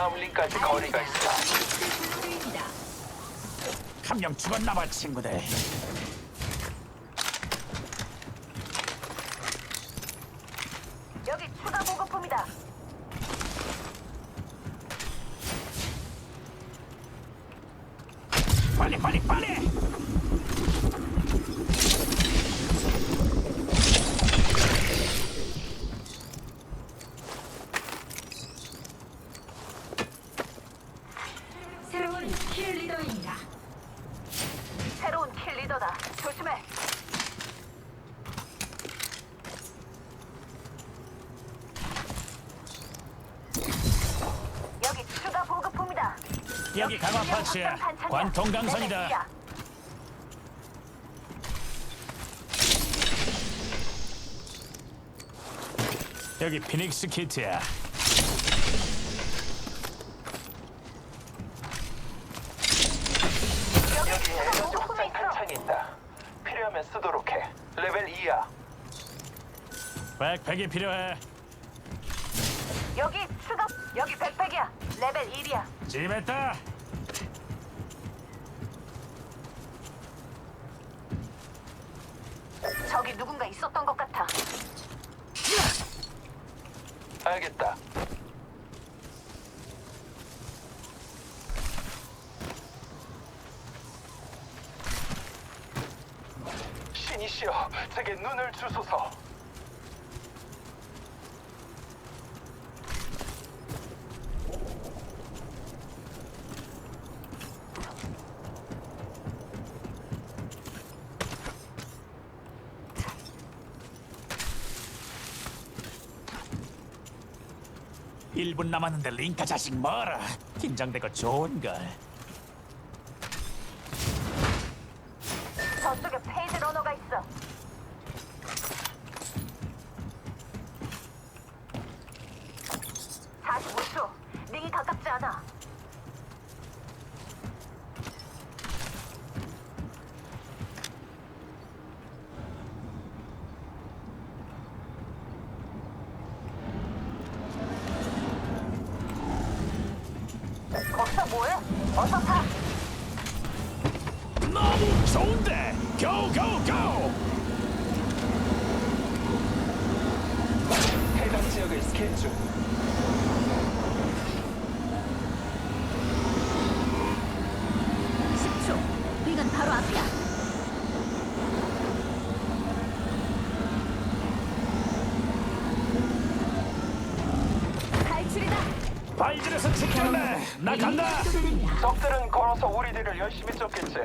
여기까지 거리가 있어. 중입니다. 한명 죽었나 봐 친구들 여기 추가 보급품이다. 빨리 빨리 빨리 새로운 킬 리더입니다. 새로운 킬 리더다. 조심해. 여기 추가 보급품이다. 여기 강화 파츠야 관통 강선이다 여기 피닉스 키트야 여기 여기 추가 에너지 보급품이 확장 있어. 탄창이 있다. 필요하면 쓰도록 해. 레벨 2야. 백팩이 필요해 집했다 저기 누군가 있었던 것 같아. 알겠다. 신이시여, 제게 눈을 주소서. 일분 남았는데 링카 자식 뭐라? 긴장되고 좋은걸 저쪽에 페이지 러너가 있어. (45초) 링이 가깝지 않아 거기서 뭐해? 어서 타! 너무 좋은데 고고고 해당 지역을 스캔 중. 초 링은 바로 앞이야. 탈출이다. 발질에서 지켰네 나 간다 쏟아낸다. 적들은 걸어서 우리들을 열심히 쫓겠지.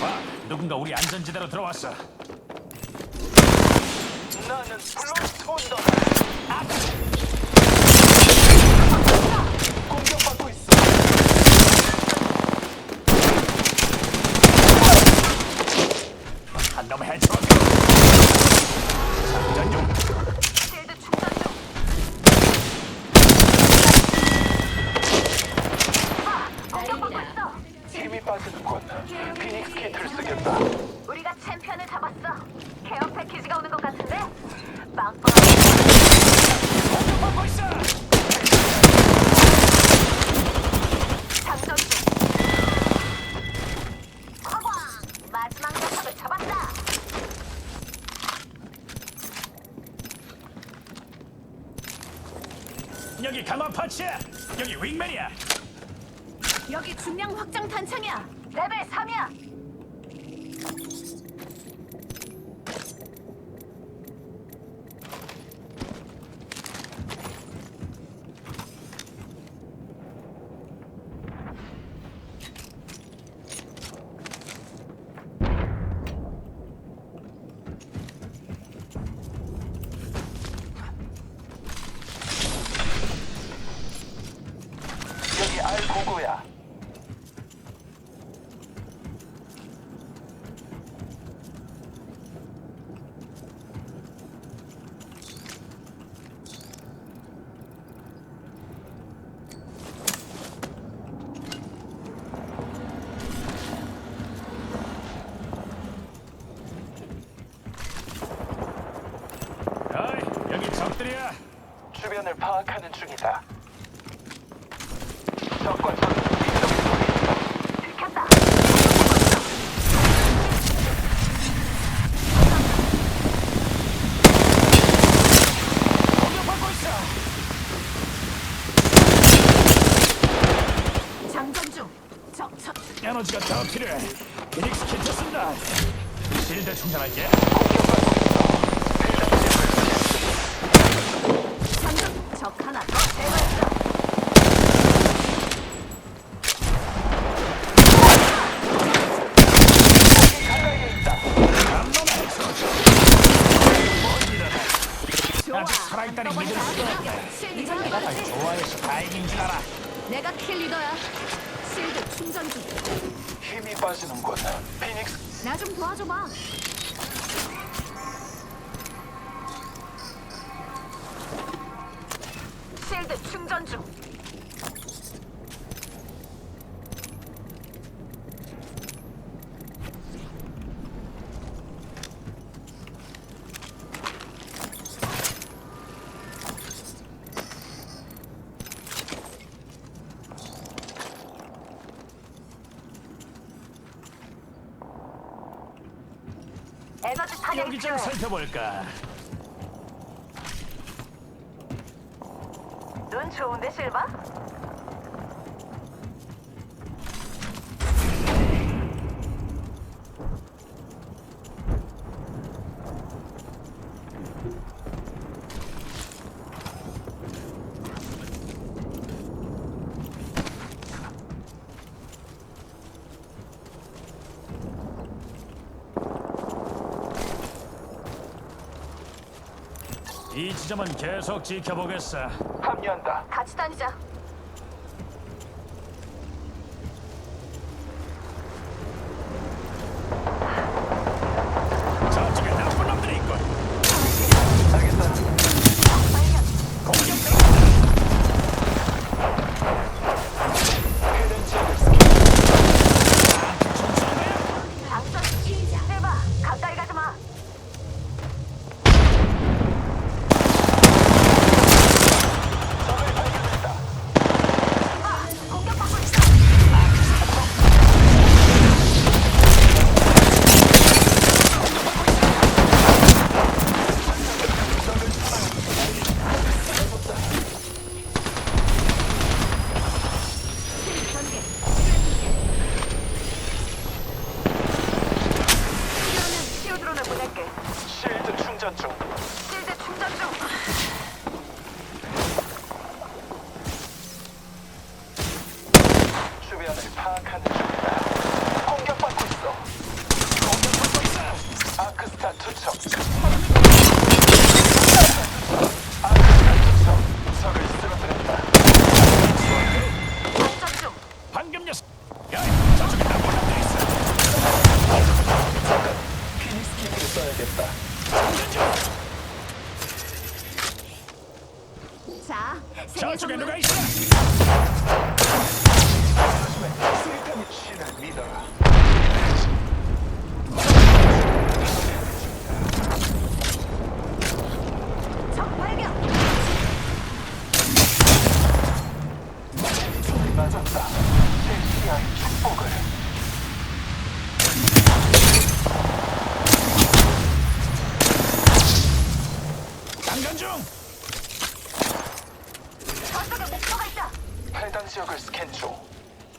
와 누군가 우리 안전지대로 들어왔어 나는 블루스톤더. 공격 확장 탄창이야. 레벨 3이야. 있습니다. 에너지가 더 필요해. 피닉스 킬 쳤습니다. 실드 충전할게. 끊을게. 없네. 실드 내가 날. 좋아해서 다행인 줄 알아. 내가 킬 리더야. 실드 충전 중. 힘이 빠지는군. 피닉스 나 좀 도와줘봐. 실드 충전 중. 에너지 탄약이 여기 좀 필요해. 살펴볼까. 눈 좋은데 실바? 이 지점은 계속 지켜보겠어. 합류한다. 같이 다니자.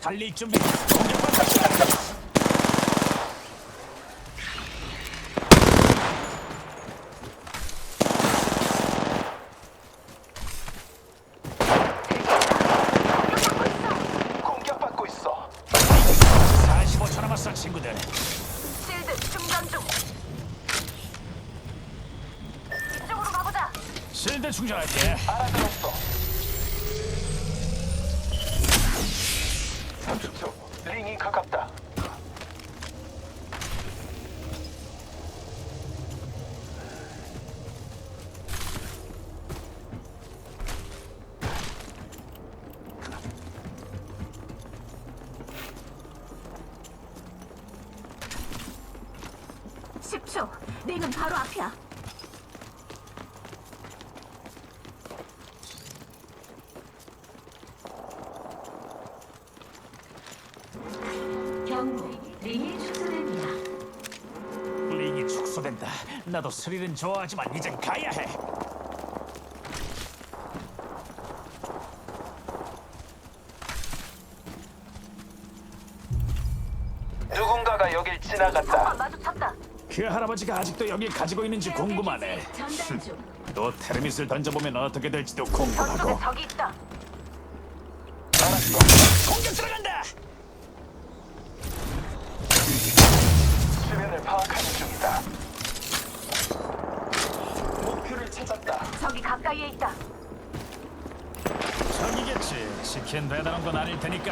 달릴 준비. 공격받고 있어. 공격받고 있어. 공격받고 있어. 45초 남았어, 친구들. 실드 충전 중. 이쪽으로 가보자. 실드 충전할게. 알아들었어. 저쪽 링이 가깝다. 축소된다. 나도 스릴은 좋아하지만 이제 가야 해. 누군가가 여길 지나갔다. 마주쳤다. 그 할아버지가 아직도 여길 가지고 있는지 네, 궁금하네. 네, 네, 전달 중. 또 테르밋을 던져보면 어떻게 될지도 궁금하고 적이 있다. 저기겠지. 치킨 배달한 건 아닐 테니까.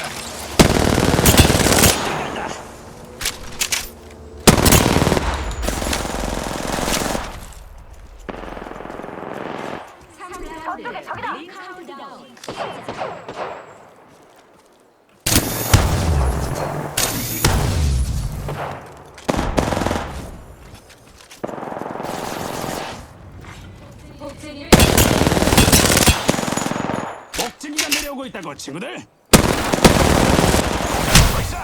저쪽에 적이다. 링 카운트다운. 복제기를 복지기가 있다고 친구들. 벌써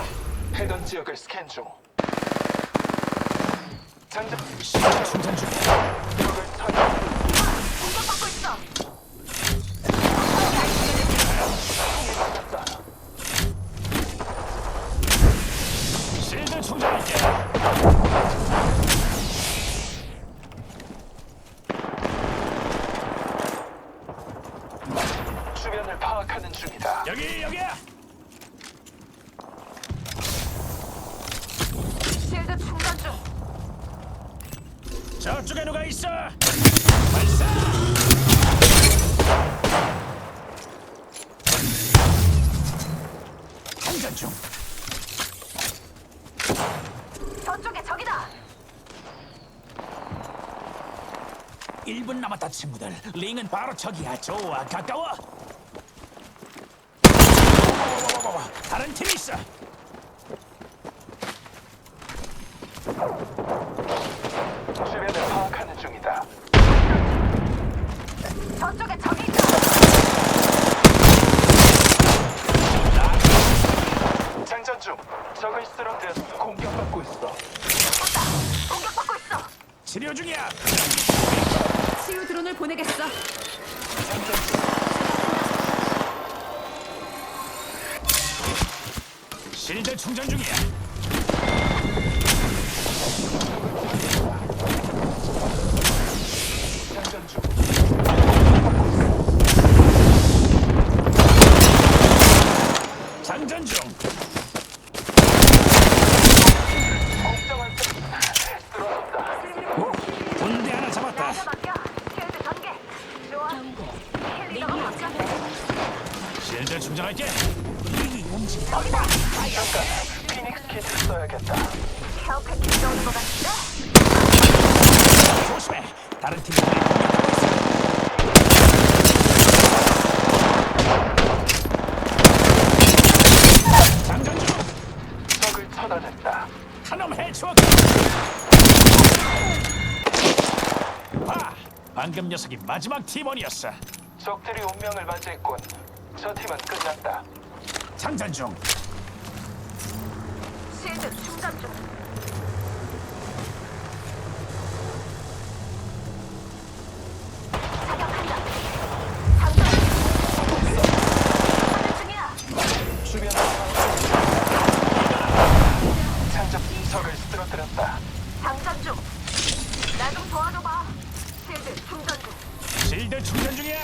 해당 지역을 스캔 중. 장전 충전 중. 충전 중. 저쪽에 적이다. 1분 남았다 친구들. 링은 바로 저기야. 좋아 가까워. 와 와 와 와 와. 다른 팀이 있어. 주변을 파악하는 중이다. 저쪽에 적이 있다. 장전 중. 적을 쓰러뜨려서 공격받고 있어. 공격받고 있어. 치료 중이야. 치유 드론을 보내겠어. 실드 충전 중이야. 실드 충전할게. 움직여. 잠깐. 피닉스 키트 써야겠다. 케어 패키지가 오는 것 같은데? 조심해. 다른 팀이 우리 공격하고 있어. 장전 중. 적을 처단했다. 한놈 해치워. 봐. 방금 녀석이 마지막 팀원이었어. 적들이 운명을 맞이했군. 저 팀은 끝났다. 장전 중. 실드 충전 중. 사격한다. 장전. 하는 중이야. 주변을 파악하는 중이다. 장전 적을 쓰러뜨렸다. 장전 중. 나 좀 도와줘봐. 실드 충전 중. 실드 충전 중이야.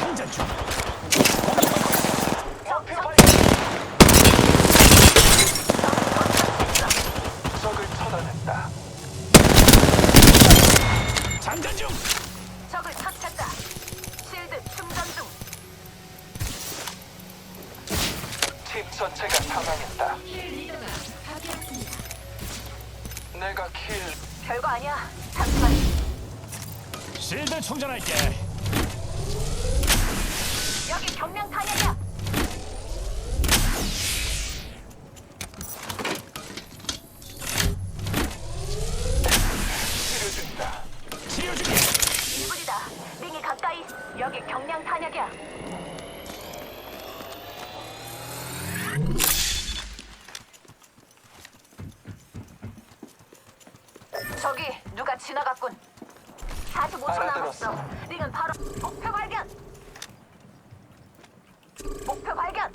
장전 중. 목표 발견. 적을 처단했다. 장전 중. 적을 처치했다. 실드 충전 중. 팀 전체가 사망했다. 리더가 파괴했습니다. 내가 킬 별거 아니야. 잠시만. 실드 충전할게. 여기 경량 탄약이야. 저기 누가 지나갔군. 45초 알아들었어. 남았어. 링은 바로 목표 발견. 목표 발견.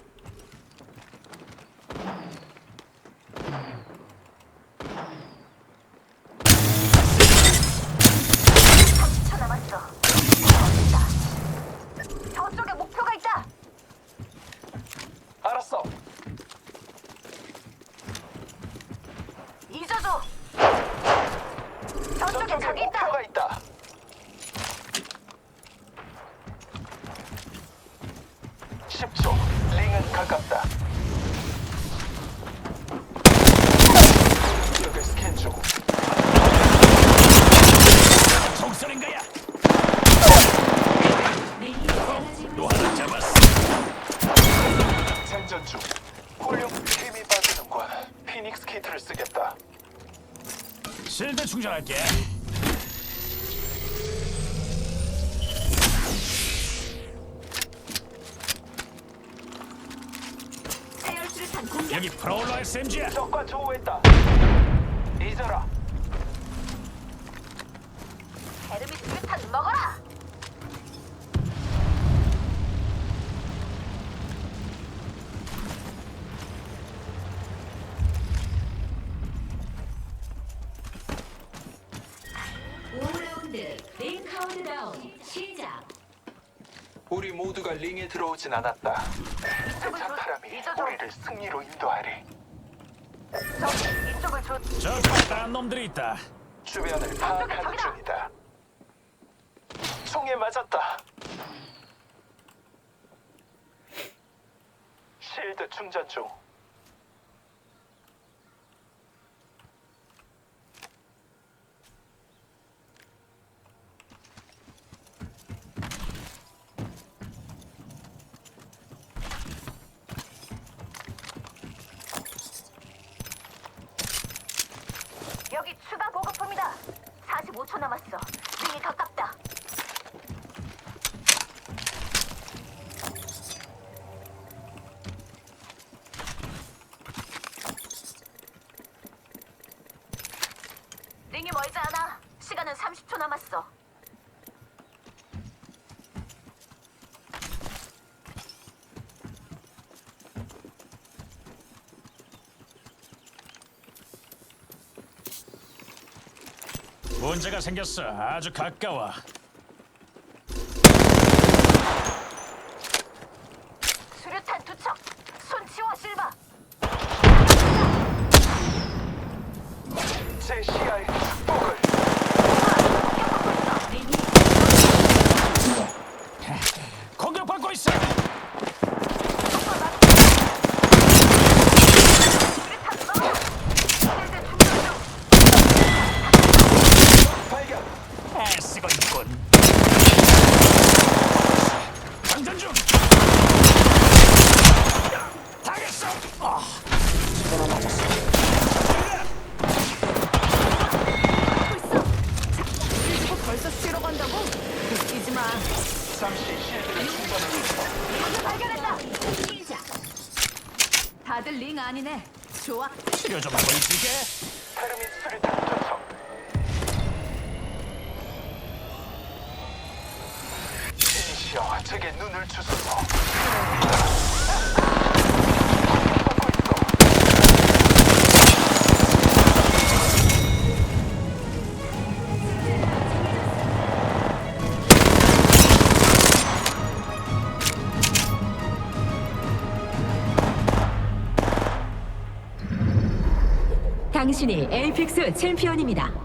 몇 초. 링은 가깝다. 지역을 스캔 중. 총쏘는 거야. 또 하나 잡았어. 장전 중. 홀륨 힘이 빠지는군. 피닉스 키트를 쓰겠다. 실드 충전할게. 프로울러 SMG야. 적과 조우했다. 잊어라. 헤르미 수류탄 먹어라. 오라운드링 카운트다운 시작. 우리 모두가 링에 들어오진 않았다. 사람이 잊어줘. 우리를 승리로 인도하리. 저기 이쪽을 줘. 저딴 놈들이 있다. 주변을 파악하는 저기다. 중이다. 총에 맞았다. 실드 충전 중. 여기 추가 보급품이다. 45초 남았어. 링이 가깝다. 링이 멀지 않아. 시간은 30초 남았어. 문제가 생겼어. 아주 가까워. 수류탄 투척. 손 치워 실바. 제 시야에 축복을. 링이 공격받고 있어. 수류탄 먹어. 실드 충전 중. 발견. 애쓰고 있군. 장전 중. 당했어. 아, 제대로 맞았어. 하고 있어. 일주고 벌써 쉬러 간다고? 웃기지 마. 잠시 실드를 충전해. 발견했다. 시작. 다들 링 아니네. 좋아. 치료 좀 하고 있을게. 테르민 수류탄 투척. 피니시어, 제게 눈을 주소서. 당신이 에이픽스 챔피언입니다.